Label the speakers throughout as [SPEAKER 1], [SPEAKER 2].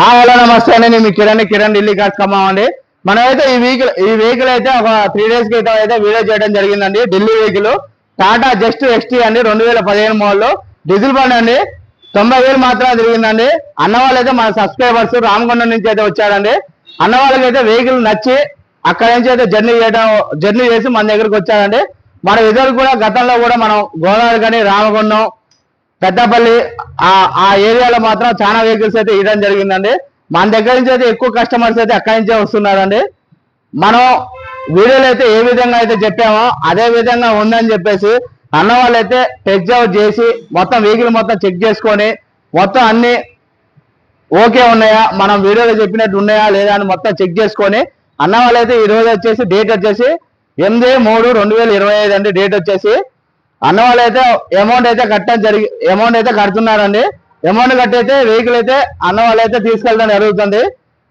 [SPEAKER 1] Hello నమస్తే అండి. నేను మీ కిరణ్ కిరణ్ ఢిల్లీ కార్స్ ఖమ్మం అండి. మనమైతే ఈ వెహికల్ ఈ వెహికల్ అయితే ఒక త్రీ డేస్ క్రితం అయితే వీడియో చేయడం జరిగిందండి. Delhi vehicle Tata just XT అండి. రెండు వేల పదిహేను మోడల్ డీజిల్ బండి అండి. తొంభై వేలు మాత్రమే తిరిగిందండి. అన్నవాళ్ళు అయితే మన సబ్స్క్రైబర్స్ రామకొండ నుంచి అయితే వచ్చారండి. అన్న అయితే వెహికల్ నచ్చి అక్కడ నుంచి అయితే జర్నీ చేయడం జర్నీ చేసి మన దగ్గరికి వచ్చారండి. మన ఇద్దరు కూడా గతంలో కూడా మనం గోదావరి కానీ రామగొండం పెద్దపల్లి ఆ ఏరియాలో మాత్రం చాలా వెహికల్స్ అయితే ఇవ్వడం జరిగిందండి. మన దగ్గర నుంచి అయితే ఎక్కువ కస్టమర్స్ అయితే అక్కడి నుంచే వస్తున్నారండి. మనం వీడియోలు అయితే ఏ విధంగా అయితే చెప్పామో అదే విధంగా ఉందని చెప్పేసి అన్న వాళ్ళు అయితే టెక్ అవుట్ చేసి మొత్తం వెహికల్ మొత్తం చెక్ చేసుకొని మొత్తం అన్ని ఓకే ఉన్నాయా? మనం వీడియోలో చెప్పినట్టు ఉన్నాయా? లేదా అని మొత్తం చెక్ చేసుకొని అన్న వాళ్ళైతే ఈ రోజు వచ్చేసి డేట్ వచ్చేసి ఎనిమిది మూడు రెండు వేల ఇరవై ఐదు అండి. డేట్ వచ్చేసి అన్న అయితే అమౌంట్ అయితే కట్టడం జరిగి అమౌంట్ అయితే కడుతున్నారండి. అమౌంట్ కట్టయితే వెహికల్ అయితే అన్న అయితే తీసుకెళ్ళడం జరుగుతుంది.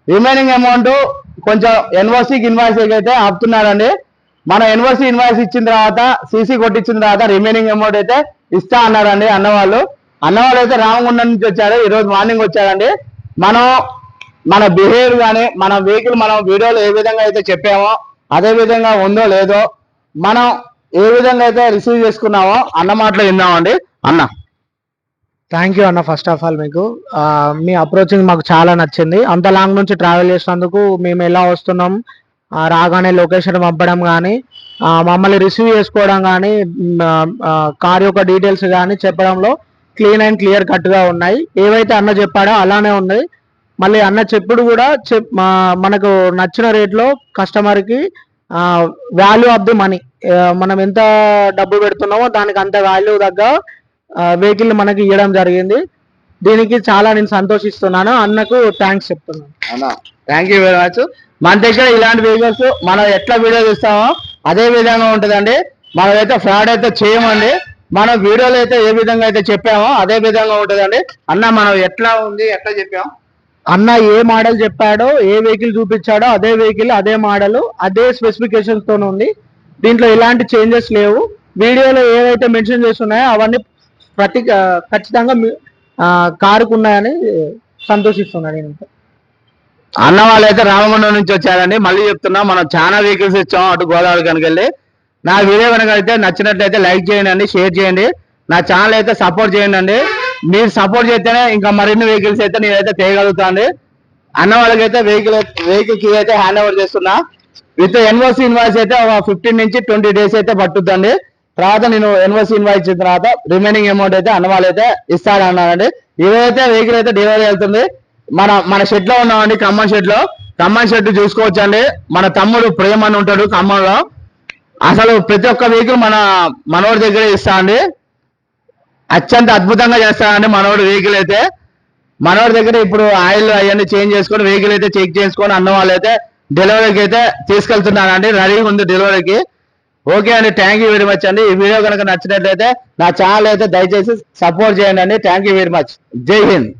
[SPEAKER 1] రిమైనింగ్ అమౌంట్ కొంచెం ఎన్ఓసికి ఇన్వాయిస్ అయితే ఆపుతున్నారండి. మన ఎన్ఓసి ఇన్వాయిస్ ఇచ్చిన తర్వాత సీసీ కొట్టించిన తర్వాత రిమైనింగ్ అమౌంట్ అయితే ఇస్తా అన్నారండి అన్నవాళ్ళు. అన్నవాళ్ళు అయితే రామగుండం నుంచి వచ్చారు. ఈరోజు మార్నింగ్ వచ్చారండి. మనం మన బిహేవియర్ కానీ మన వెహికల్ మనం వీడియోలో ఏ విధంగా అయితే చెప్పామో అదే విధంగా ఉందో లేదో మనం ఏ విధంగా అయితే రిసీవ్ చేసుకున్నామో అన్న మాటలు విన్నామండి అన్న.
[SPEAKER 2] థ్యాంక్ యూ అన్న ఫస్ట్ ఆఫ్ ఆల్ మీకు. మీ అప్రోచింగ్ మాకు చాలా నచ్చింది. అంత లాంగ్ నుంచి ట్రావెల్ చేసినందుకు మేము ఎలా వస్తున్నాం రాగానే లొకేషన్ పంపడం కానీ మమ్మల్ని రిసీవ్ చేసుకోవడం కానీ కార్ యొక్క డీటెయిల్స్ కానీ చెప్పడంలో క్లీన్ అండ్ క్లియర్ కట్గా ఉన్నాయి. ఏవైతే అన్న చెప్పాడో అలానే ఉంది మళ్ళీ అన్న చెప్పుడు కూడా చెప్ మనకు నచ్చిన రేట్లో కస్టమర్కి వాల్యూ ఆఫ్ ది మనీ మనం ఎంత డబ్బు పెడుతున్నామో దానికి అంత వాల్యూ తగ్గ వెహికల్ మనకి ఇవ్వడం జరిగింది. దీనికి చాలా నేను సంతోషిస్తున్నాను. అన్నకు థ్యాంక్స్ చెప్తున్నాను.
[SPEAKER 1] అన్న థ్యాంక్ యూ వెరీ మచ్ మన దగ్గర ఇలాంటి వెహికల్స్ మనం ఎట్లా వీడియో తీస్తామో అదే విధంగా ఉంటుందండి. మనం అయితే ఫ్రాడ్ అయితే చేయమండి. మనం వీడియోలో అయితే ఏ విధంగా అయితే చెప్పామో అదే విధంగా ఉంటుందండి. అన్న మనం ఎట్లా ఉంది? ఎట్లా చెప్పాం?
[SPEAKER 2] అన్న ఏ మోడల్ చెప్పాడో ఏ వెహికల్ చూపించాడో అదే వెహికల్ అదే మోడల్ అదే స్పెసిఫికేషన్స్తో ఉంది. దీంట్లో ఎలాంటి చేంజెస్ లేవు. వీడియోలో ఏవైతే మెన్షన్ చేస్తున్నాయో అవన్నీ ప్రతి ఖచ్చితంగా మీ- ఆ, సంతోషిస్తున్నాను నేను.
[SPEAKER 1] అన్న వాళ్ళైతే రామగుండం నుంచి వచ్చారండి. మళ్ళీ చెప్తున్నా మనం చాలా వెహికల్స్ ఇచ్చాం అటు గోదావరి కనుక వెళ్ళి నా వీడియో కనుక అయితే నచ్చినట్లయితే లైక్ చేయండి అండి షేర్ చేయండి. నా ఛానల్ అయితే సపోర్ట్ చేయండి అండి. మీరు సపోర్ట్ చేస్తేనే ఇంకా మరిన్ని వెహికల్స్ అయితే నేనైతే చేయగలుగుతాను అన్న వాళ్ళకైతే వెహికల్ వెహికల్కి అయితే హ్యాండ్ ఓవర్ చేస్తున్నా. విత్ ఎన్ఓసి ఇన్వాయిస్ అయితే ఒక ఫిఫ్టీన్ నుంచి ట్వంటీ డేస్ అయితే పట్టుద్దండి. తర్వాత నేను ఎన్ఓసి ఇన్వాయిస్ ఇచ్చిన తర్వాత రిమైనింగ్ అమౌంట్ అయితే అన్నవాళ్ళైతే వాళ్ళు అయితే ఇస్తానన్నారండి ఇదైతే వెహికల్ అయితే డెలివరీ వెళ్తుంది మన మన షెడ్లో ఉన్నామండి ఖమ్మం షెడ్లో ఖమ్మం షెడ్ చూసుకోవచ్చండి. మన తమ్ముడు ప్రేమ్ అని ఉంటాడు ఖమ్మంలో. అసలు ప్రతి ఒక్క వెహికల్ మన మనోడి దగ్గర ఇస్తా అండి అత్యంత అద్భుతంగా చేస్తానండి మనోడు వెహికల్ అయితే. మనోడి దగ్గర ఇప్పుడు ఆయిల్ అవన్నీ చేంజ్ చేసుకొని వెహికల్ అయితే చెక్ చేసుకొని అన్న వాళ్ళు అయితే డెలివరీకి అయితే తీసుకెళ్తున్నానండి రెడీగా ఉంది డెలివరీకి. ఓకే అండి థ్యాంక్ యూ వెరీ మచ్ అండి. ఈ వీడియో కనుక నచ్చినట్లయితే నా ఛానల్ అయితే దయచేసి సపోర్ట్ చేయండి అండి. థ్యాంక్ యూ వెరీ మచ్ జై హింద్.